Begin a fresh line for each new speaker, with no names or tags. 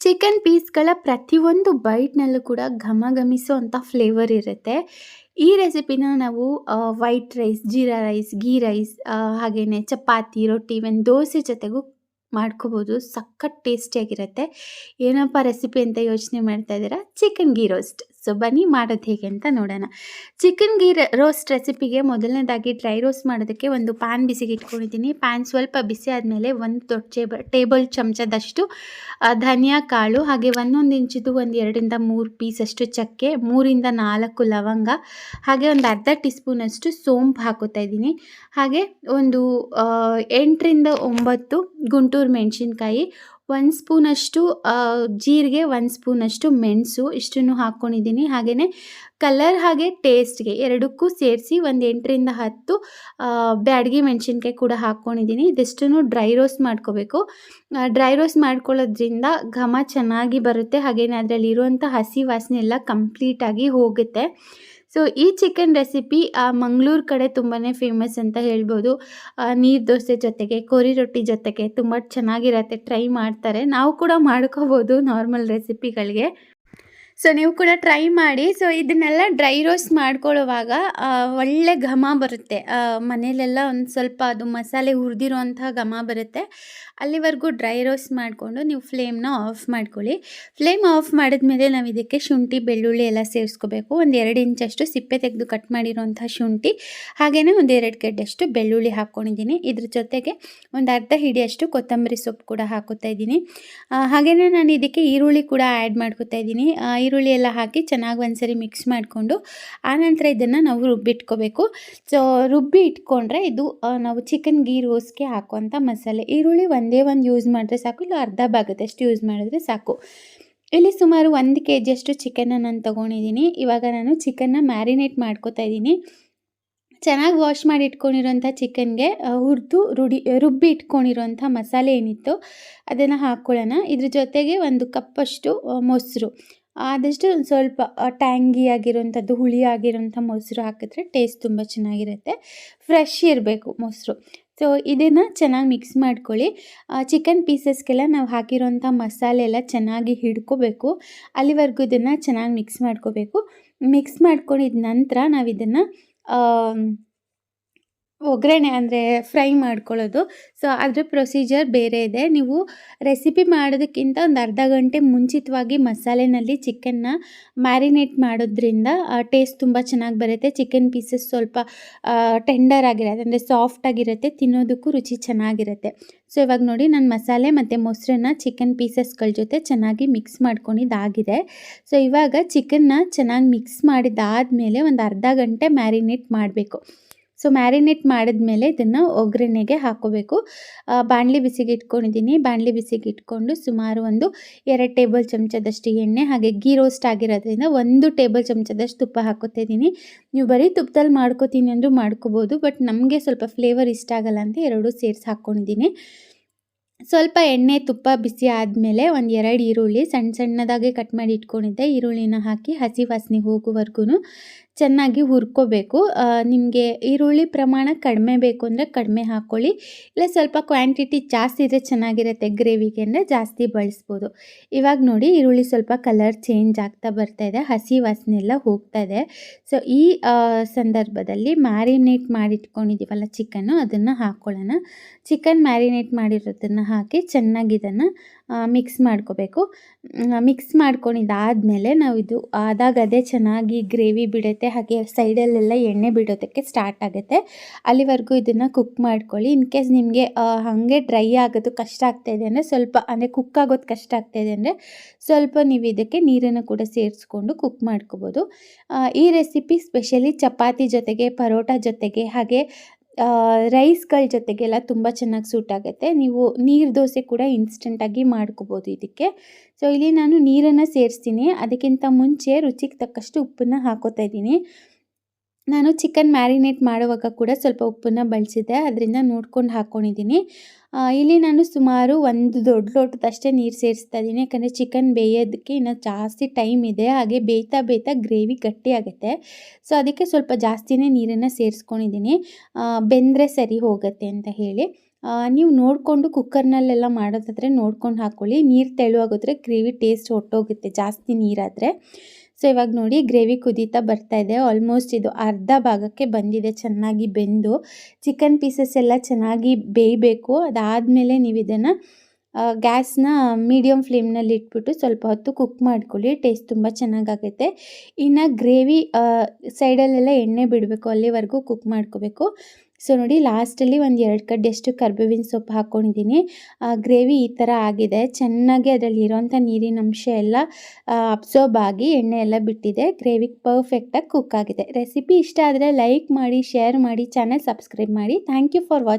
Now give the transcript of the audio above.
Chicken ಪೀಸ್‌ಗಳ ಪ್ರತಿಯೊಂದು ಬೈಟ್‌ನಲ್ಲೂ ಕೂಡ ಘಮ-ಘಮಿಸುವಂಥ flavour ಇರುತ್ತೆ. ಈ ರೆಸಿಪಿನ ನಾವು white rice, jeera rice, ghee rice ಹಾಗೆಯೇ ಚಪಾತಿ, ರೊಟ್ಟಿ, ಇವೆನ್ ದೋಸೆ ಜೊತೆಗೂ ಮಾಡ್ಕೋಬೋದು. ಸಖತ್ ಟೇಸ್ಟಿಯಾಗಿರುತ್ತೆ. ಏನಪ್ಪ ರೆಸಿಪಿ ಅಂತ ಯೋಚನೆ ಮಾಡ್ತಾ ಇದ್ದೀರಾ? Chicken ghee roast. ಸೊ ಬನ್ನಿ ಮಾಡೋದು ಹೇಗೆ ಅಂತ ನೋಡೋಣ. ಚಿಕನ್ ಗೀ ರೋಸ್ಟ್ ರೆಸಿಪಿಗೆ ಮೊದಲನೇದಾಗಿ ಡ್ರೈ ರೋಸ್ಟ್ ಮಾಡೋದಕ್ಕೆ ಒಂದು ಪ್ಯಾನ್ ಬಿಸಿಗೆ ಇಟ್ಕೊಂಡಿದ್ದೀನಿ. ಪ್ಯಾನ್ ಸ್ವಲ್ಪ ಬಿಸಿ ಆದಮೇಲೆ ಒಂದು ದೊಡ್ಡ ಚೇಬ ಟೇಬಲ್ ಚಮಚದಷ್ಟು ಧನಿಯಾ ಕಾಳು, ಹಾಗೆ ಒಂದೊಂದು ಇಂಚಿದು ಒಂದು 2ರಿಂದ 3 ಪೀಸಷ್ಟು ಚಕ್ಕೆ, 3ರಿಂದ 4 ಲವಂಗ, ಹಾಗೆ ಒಂದು ಅರ್ಧ ಟೀ ಸ್ಪೂನಷ್ಟು ಸೋಂಪು ಹಾಕೋತಾ ಇದ್ದೀನಿ. ಹಾಗೆ ಒಂದು 8ರಿಂದ 9 ಗುಂಟೂರು ಮೆಣಸಿನ್ಕಾಯಿ, 1 ಸ್ಪೂನಷ್ಟು ಜೀರಿಗೆ, ಒಂದು ಸ್ಪೂನಷ್ಟು ಮೆಣಸು ಇಷ್ಟನ್ನು ಹಾಕ್ಕೊಂಡಿದ್ದೀನಿ. ಹಾಗೆಯೇ ಕಲರ್ ಹಾಗೆ ಟೇಸ್ಟ್‌ಗೆ ಎರಡಕ್ಕೂ ಸೇರಿಸಿ ಒಂದು 8ರಿಂದ 10 ಆಹ್, ಬ್ಯಾಡಗಿ ಮೆಣಸಿನ್ಕಾಯಿ ಕೂಡ ಹಾಕ್ಕೊಂಡಿದ್ದೀನಿ. ಇದಿಷ್ಟನ್ನು ಡ್ರೈ ರೋಸ್ಟ್ ಮಾಡ್ಕೋಬೇಕು. ಡ್ರೈ ರೋಸ್ಟ್ ಮಾಡ್ಕೊಳ್ಳೋದ್ರಿಂದ ಘಮ ಚೆನ್ನಾಗಿ ಬರುತ್ತೆ. ಹಾಗೆಯೇ ಅದರಲ್ಲಿರುವಂಥ ಹಸಿ ವಾಸನೆ ಎಲ್ಲ ಕಂಪ್ಲೀಟಾಗಿ ಹೋಗುತ್ತೆ. ಸೊ ಈ ಚಿಕನ್ ರೆಸಿಪಿ ಆ ಮಂಗಳೂರು ಕಡೆ ತುಂಬಾ ಫೇಮಸ್ ಅಂತ ಹೇಳ್ಬೋದು. ನೀರು ದೋಸೆ ಜೊತೆಗೆ, ಕೋರಿ ರೊಟ್ಟಿ ಜೊತೆಗೆ ತುಂಬ ಚೆನ್ನಾಗಿರತ್ತೆ. ಟ್ರೈ ಮಾಡ್ತಾರೆ. ನಾವು ಕೂಡ ಮಾಡ್ಕೋಬೋದು ನಾರ್ಮಲ್ ರೆಸಿಪಿಗಳಿಗೆ. ಸೊ ನೀವು ಕೂಡ ಟ್ರೈ ಮಾಡಿ. ಸೊ ಇದನ್ನೆಲ್ಲ ಡ್ರೈ ರೋಸ್ಟ್ ಮಾಡ್ಕೊಳ್ಳುವಾಗ ಒಳ್ಳೆ ಘಮ ಬರುತ್ತೆ. ಮನೇಲೆಲ್ಲ ಒಂದು ಸ್ವಲ್ಪ ಅದು ಮಸಾಲೆ ಹುರಿದಿರುವಂಥ ಘಮ ಬರುತ್ತೆ. ಅಲ್ಲಿವರೆಗೂ ಡ್ರೈ ರೋಸ್ಟ್ ಮಾಡಿಕೊಂಡು ನೀವು ಫ್ಲೇಮ್‌ನ ಆಫ್ ಮಾಡ್ಕೊಳ್ಳಿ. ಫ್ಲೇಮ್ ಆಫ್ ಮಾಡಿದ್ಮೇಲೆ ನಾವು ಇದಕ್ಕೆ ಶುಂಠಿ, ಬೆಳ್ಳುಳ್ಳಿ ಎಲ್ಲ ಸೇರಿಸ್ಕೋಬೇಕು. ಒಂದು ಎರಡು ಇಂಚಷ್ಟು ಸಿಪ್ಪೆ ತೆಗೆದು ಕಟ್ ಮಾಡಿರುವಂಥ ಶುಂಠಿ, ಹಾಗೆಯೇ ಒಂದು ಎರಡು ಗಡ್ಡೆಷ್ಟು ಬೆಳ್ಳುಳ್ಳಿ ಹಾಕ್ಕೊಂಡಿದ್ದೀನಿ. ಇದ್ರ ಜೊತೆಗೆ ಒಂದು ಅರ್ಧ ಹಿಡಿಯಷ್ಟು ಕೊತ್ತಂಬರಿ ಸೊಪ್ಪು ಕೂಡ ಹಾಕೋತಾ ಇದ್ದೀನಿ. ಹಾಗೆಯೇ ನಾನು ಇದಕ್ಕೆ ಈರುಳ್ಳಿ ಕೂಡ ಆ್ಯಡ್ ಮಾಡ್ಕೋತಾ ಇದ್ದೀನಿ. ಈರುಳ್ಳಿ ಎಲ್ಲ ಹಾಕಿ ಚೆನ್ನಾಗಿ ಒಂದ್ಸರಿ ಮಿಕ್ಸ್ ಮಾಡಿಕೊಂಡು ಆನಂತರ ಇದನ್ನು ನಾವು ರುಬ್ಬಿಟ್ಕೋಬೇಕು. ಸೊ ರುಬ್ಬಿ ಇಟ್ಕೊಂಡ್ರೆ ಇದು ನಾವು ಚಿಕನ್ ಗೀ ರೋಸ್ಗೆ ಹಾಕುವಂಥ ಮಸಾಲೆ. ಈರುಳ್ಳಿ ಒಂದೇ ಒಂದು ಯೂಸ್ ಮಾಡಿದ್ರೆ ಸಾಕು, ಇಲ್ಲ ಅರ್ಧ ಭಾಗದಷ್ಟು ಯೂಸ್ ಮಾಡಿದ್ರೆ ಸಾಕು. ಇಲ್ಲಿ ಸುಮಾರು ಒಂದು ಕೆ ಜಿಯಷ್ಟು ಚಿಕನ್ನ ನಾನು ತಗೊಂಡಿದ್ದೀನಿ. ಇವಾಗ ನಾನು ಚಿಕನ್ನ ಮ್ಯಾರಿನೇಟ್ ಮಾಡ್ಕೋತಾ ಇದ್ದೀನಿ. ಚೆನ್ನಾಗಿ ವಾಶ್ ಮಾಡಿ ಇಟ್ಕೊಂಡಿರೋಂಥ ಚಿಕನ್‌ಗೆ ಹುರಿದು ರುಡಿ ರುಬ್ಬಿ ಇಟ್ಕೊಂಡಿರುವಂಥ ಮಸಾಲೆ ಏನಿತ್ತು ಅದನ್ನು ಹಾಕ್ಕೊಳ್ಳೋಣ. ಇದ್ರ ಜೊತೆಗೆ ಒಂದು ಕಪ್ಪಷ್ಟು ಮೊಸರು ಆದಷ್ಟು ಒಂದು ಸ್ವಲ್ಪ ಟ್ಯಾಂಗಿ ಆಗಿರುವಂಥದ್ದು, ಹುಳಿ ಆಗಿರೋಂಥ ಮೊಸರು ಹಾಕಿದ್ರೆ ಟೇಸ್ಟ್ ತುಂಬ ಚೆನ್ನಾಗಿರುತ್ತೆ. ಫ್ರೆಶ್ ಇರಬೇಕು ಮೊಸರು. ಸೊ ಇದನ್ನು ಚೆನ್ನಾಗಿ ಮಿಕ್ಸ್ ಮಾಡ್ಕೊಳ್ಳಿ. ಚಿಕನ್ ಪೀಸಸ್‌ಗೆಲ್ಲ ನಾವು ಹಾಕಿರೋಂಥ ಮಸಾಲೆ ಎಲ್ಲ ಚೆನ್ನಾಗಿ ಹಿಡ್ಕೋಬೇಕು. ಅಲ್ಲಿವರೆಗೂ ಇದನ್ನು ಚೆನ್ನಾಗಿ ಮಿಕ್ಸ್ ಮಾಡ್ಕೋಬೇಕು. ಮಿಕ್ಸ್ ಮಾಡ್ಕೊಂಡಿದ ನಂತರ ನಾವು ಇದನ್ನು ಒಗ್ಗರಣೆ ಅಂದರೆ ಫ್ರೈ ಮಾಡ್ಕೊಳ್ಳೋದು. ಸೊ ಅದರ ಪ್ರೊಸೀಜರ್ ಬೇರೆ ಇದೆ. ನೀವು ರೆಸಿಪಿ ಮಾಡೋದಕ್ಕಿಂತ ಒಂದು ಅರ್ಧ ಗಂಟೆ ಮುಂಚಿತವಾಗಿ ಮಸಾಲೆನಲ್ಲಿ ಚಿಕನ್ನ ಮ್ಯಾರಿನೇಟ್ ಮಾಡೋದ್ರಿಂದ ಟೇಸ್ಟ್ ತುಂಬ ಚೆನ್ನಾಗಿ ಬರುತ್ತೆ. ಚಿಕನ್ ಪೀಸಸ್ ಸ್ವಲ್ಪ ಟೆಂಡರ್ ಆಗಿರುತ್ತೆ, ಅಂದರೆ ಸಾಫ್ಟ್ ಆಗಿರುತ್ತೆ. ತಿನ್ನೋದಕ್ಕೂ ರುಚಿ ಚೆನ್ನಾಗಿರುತ್ತೆ. ಸೊ ಇವಾಗ ನೋಡಿ ನಾನು ಮಸಾಲೆ ಮತ್ತು ಮೊಸರನ್ನ ಚಿಕನ್ ಪೀಸಸ್‌ಗಳ ಜೊತೆ ಚೆನ್ನಾಗಿ ಮಿಕ್ಸ್ ಮಾಡ್ಕೊಂಡಿದ್ದಾಗಿದೆ. ಸೊ ಇವಾಗ ಚಿಕನ್ನ ಚೆನ್ನಾಗಿ ಮಿಕ್ಸ್ ಮಾಡಿದ್ದಾದ್ಮೇಲೆ ಒಂದು ಅರ್ಧ ಗಂಟೆ ಮ್ಯಾರಿನೇಟ್ ಮಾಡಬೇಕು. ಸೊ ಮ್ಯಾರಿನೇಟ್ ಮಾಡಿದ್ಮೇಲೆ ಇದನ್ನು ಒಗ್ಗರಣೆಗೆ ಹಾಕೋಬೇಕು ಬಾಣಲಿ ಬಿಸಿಗೆ ಇಟ್ಕೊಂಡಿದ್ದೀನಿ. ಬಾಣಲಿ ಬಿಸಿಗೆ ಇಟ್ಕೊಂಡು ಸುಮಾರು ಒಂದು ಎರಡು ಟೇಬಲ್ ಚಮಚದಷ್ಟು ಎಣ್ಣೆ, ಹಾಗೆ ಗೀ ರೋಸ್ಟ್ ಆಗಿರೋದ್ರಿಂದ ಒಂದು ಟೇಬಲ್ ಚಮಚದಷ್ಟು ತುಪ್ಪ ಹಾಕೋತಾ ಇದ್ದೀನಿ. ನೀವು ಬರೀ ತುಪ್ಪದಲ್ಲಿ ಮಾಡ್ಕೋತೀನಿ ಅಂದರೂ ಮಾಡ್ಕೋಬೋದು. ಬಟ್ ನಮಗೆ ಸ್ವಲ್ಪ ಫ್ಲೇವರ್ ಇಷ್ಟ ಆಗಲ್ಲ ಅಂತ ಎರಡೂ ಸೇರಿಸಿ ಹಾಕ್ಕೊಂಡಿದ್ದೀನಿ. ಸ್ವಲ್ಪ ಎಣ್ಣೆ, ತುಪ್ಪ ಬಿಸಿ ಆದಮೇಲೆ ಒಂದು ಎರಡು ಈರುಳ್ಳಿ ಸಣ್ಣ ಸಣ್ಣದಾಗೆ ಕಟ್ ಮಾಡಿ ಇಟ್ಕೊಂಡಿದ್ದೆ. ಈರುಳ್ಳಿನ ಹಾಕಿ ಹಸಿ ವಾಸನೆ ಹೋಗೋವರೆಗೂ ಚೆನ್ನಾಗಿ ಹುರ್ಕೋಬೇಕು. ನಿಮಗೆ ಈರುಳ್ಳಿ ಪ್ರಮಾಣ ಕಡಿಮೆ ಬೇಕು ಅಂದರೆ ಕಡಿಮೆ ಹಾಕ್ಕೊಳ್ಳಿ. ಇಲ್ಲ, ಸ್ವಲ್ಪ ಕ್ವಾಂಟಿಟಿ ಜಾಸ್ತಿ ಇದ್ದರೆ ಚೆನ್ನಾಗಿರುತ್ತೆ ಗ್ರೇವಿಗೆ ಅಂದರೆ ಜಾಸ್ತಿ ಬಳಸ್ಬೋದು. ಇವಾಗ ನೋಡಿ ಈರುಳ್ಳಿ ಸ್ವಲ್ಪ ಕಲರ್ ಚೇಂಜ್ ಆಗ್ತಾ ಬರ್ತಾ ಇದೆ. ಹಸಿ ವಾಸನೆ ಎಲ್ಲ ಹೋಗ್ತಾ ಇದೆ. ಸೊ ಈ ಸಂದರ್ಭದಲ್ಲಿ ಮ್ಯಾರಿನೇಟ್ ಮಾಡಿಟ್ಕೊಂಡಿದ್ದೀವಲ್ಲ ಚಿಕನ್ನು ಅದನ್ನು ಹಾಕ್ಕೊಳ್ಳೋಣ. ಚಿಕನ್ ಮ್ಯಾರಿನೇಟ್ ಮಾಡಿರೋದನ್ನು ಹಾಕಿ ಚೆನ್ನಾಗಿ ಇದನ್ನು ಮಿಕ್ಸ್ ಮಾಡ್ಕೋಬೇಕು. ಮಿಕ್ಸ್ ಮಾಡ್ಕೊಂಡಿದ್ದಾದ್ಮೇಲೆ ನಾವು ಇದು ಆದಾಗದೇ ಚೆನ್ನಾಗಿ ಗ್ರೇವಿ ಬಿಡುತ್ತೆ. ಹಾಗೆ ಸೈಡಲ್ಲೆಲ್ಲ ಎಣ್ಣೆ ಬಿಡೋದಕ್ಕೆ ಸ್ಟಾರ್ಟ್ ಆಗುತ್ತೆ. ಅಲ್ಲಿವರೆಗೂ ಇದನ್ನು ಕುಕ್ ಮಾಡ್ಕೊಳ್ಳಿ. ಇನ್ ಕೇಸ್ ನಿಮಗೆ ಹಾಗೆ ಡ್ರೈ ಆಗೋದು ಕಷ್ಟ ಆಗ್ತಾಯಿದೆ ಅಂದರೆ ಸ್ವಲ್ಪ ಅಂದರೆ ಕುಕ್ ಆಗೋದು ಕಷ್ಟ ಆಗ್ತಾಯಿದೆ ಅಂದರೆ ಸ್ವಲ್ಪ ನೀವು ಇದಕ್ಕೆ ನೀರನ್ನು ಕೂಡ ಸೇರಿಸ್ಕೊಂಡು ಕುಕ್ ಮಾಡ್ಕೋಬೋದು. ಈ ರೆಸಿಪಿ ಸ್ಪೆಷಲಿ ಚಪಾತಿ ಜೊತೆಗೆ, ಪರೋಟ ಜೊತೆಗೆ ಹಾಗೆ ರೈಸ್‌ಗಳ ಜೊತೆಗೆಲ್ಲ ತುಂಬ ಚೆನ್ನಾಗಿ ಸೂಟ್ ಆಗುತ್ತೆ. ನೀವು ನೀರು ದೋಸೆ ಕೂಡ ಇನ್ಸ್ಟೆಂಟಾಗಿ ಮಾಡ್ಕೋಬೋದು ಇದಕ್ಕೆ. ಸೊ ಇಲ್ಲಿ ನಾನು ನೀರನ್ನು ಸೇರಿಸ್ತೀನಿ. ಅದಕ್ಕಿಂತ ಮುಂಚೆ ರುಚಿಗೆ ತಕ್ಕಷ್ಟು ಉಪ್ಪನ್ನು ಹಾಕೋತಾ ಇದ್ದೀನಿ. ನಾನು ಚಿಕನ್ ಮ್ಯಾರಿನೇಟ್ ಮಾಡುವಾಗ ಕೂಡ ಸ್ವಲ್ಪ ಉಪ್ಪನ್ನು ಬಳಸಿದ್ದೆ. ಅದರಿಂದ ನೋಡ್ಕೊಂಡು ಹಾಕ್ಕೊಂಡಿದ್ದೀನಿ. ಇಲ್ಲಿ ನಾನು ಸುಮಾರು ಒಂದು ದೊಡ್ಡ ಲೋಟದಷ್ಟೇ ನೀರು ಸೇರಿಸ್ತಾ ಇದ್ದೀನಿ. ಯಾಕಂದರೆ ಚಿಕನ್ ಬೇಯೋದಕ್ಕೆ ಇನ್ನು ಜಾಸ್ತಿ ಟೈಮ್ ಇದೆ. ಹಾಗೆ ಬೇಯ್ತಾ ಬೇಯ್ತಾ ಗ್ರೇವಿ ಗಟ್ಟಿಯಾಗುತ್ತೆ. ಸೊ, ಅದಕ್ಕೆ ಸ್ವಲ್ಪ ಜಾಸ್ತಿನೇ ನೀರನ್ನು ಸೇರಿಸ್ಕೊಂಡಿದ್ದೀನಿ. ಬೆಂದರೆ ಸರಿ ಹೋಗುತ್ತೆ ಅಂತ ಹೇಳಿ. ನೀವು ನೋಡಿಕೊಂಡು ಕುಕ್ಕರ್ನಲ್ಲೆಲ್ಲ ಮಾಡೋದಾದರೆ ನೋಡ್ಕೊಂಡು ಹಾಕ್ಕೊಳ್ಳಿ ನೀರು ತೆಳುವಾಗೋದ್ರೆ ಗ್ರೇವಿ ಟೇಸ್ಟ್ ಹೊಟ್ಟೋಗುತ್ತೆ ಜಾಸ್ತಿ ನೀರಾದರೆ. ಸೊ ಇವಾಗ ನೋಡಿ ಗ್ರೇವಿ ಕುದೀತಾ ಬರ್ತಾ ಇದೆ. ಆಲ್ಮೋಸ್ಟ್ ಇದು ಅರ್ಧ ಭಾಗಕ್ಕೆ ಬಂದಿದೆ, ಚೆನ್ನಾಗಿ ಬೆಂದು. ಚಿಕನ್ ಪೀಸಸ್ ಎಲ್ಲ ಚೆನ್ನಾಗಿ ಬೇಯಬೇಕು. ಅದಾದಮೇಲೆ ನೀವು ಇದನ್ನು ಗ್ಯಾಸ್ನ ಮೀಡಿಯಮ್ ಫ್ಲೇಮ್ನಲ್ಲಿ ಇಟ್ಬಿಟ್ಟು ಸ್ವಲ್ಪ ಹೊತ್ತು ಕುಕ್ ಮಾಡ್ಕೊಳ್ಳಿ. ಟೇಸ್ಟ್ ತುಂಬ ಚೆನ್ನಾಗಾಗುತ್ತೆ. ಇನ್ನು ಗ್ರೇವಿ ಸೈಡಲ್ಲೆಲ್ಲ ಎಣ್ಣೆ ಬಿಡಬೇಕು, ಅಲ್ಲಿವರೆಗೂ ಕುಕ್ ಮಾಡ್ಕೋಬೇಕು. ಸೊ ನೋಡಿ ಲಾಸ್ಟಲ್ಲಿ ಒಂದು ಎರಡು ಕಡ್ಡೆಯಷ್ಟು ಕರ್ಬೇವಿನ ಸೊಪ್ಪು ಹಾಕ್ಕೊಂಡಿದ್ದೀನಿ ಗ್ರೇವಿ ಈ ಥರ ಆಗಿದೆ. ಚೆನ್ನಾಗಿ ಅದರಲ್ಲಿ ಇರೋಂಥ ನೀರಿನ ಅಂಶ ಎಲ್ಲ ಅಬ್ಸರ್ಬ್ ಆಗಿ ಎಣ್ಣೆ ಎಲ್ಲ ಬಿಟ್ಟಿದೆ. ಗ್ರೇವಿ ಪರ್ಫೆಕ್ಟಾಗಿ ಕುಕ್ ಆಗಿದೆ. ರೆಸಿಪಿ ಇಷ್ಟ ಆದರೆ ಲೈಕ್ ಮಾಡಿ ಶೇರ್ ಮಾಡಿ ಚಾನಲ್ ಸಬ್ಸ್ಕ್ರೈಬ್ ಮಾಡಿ. Thank you for watch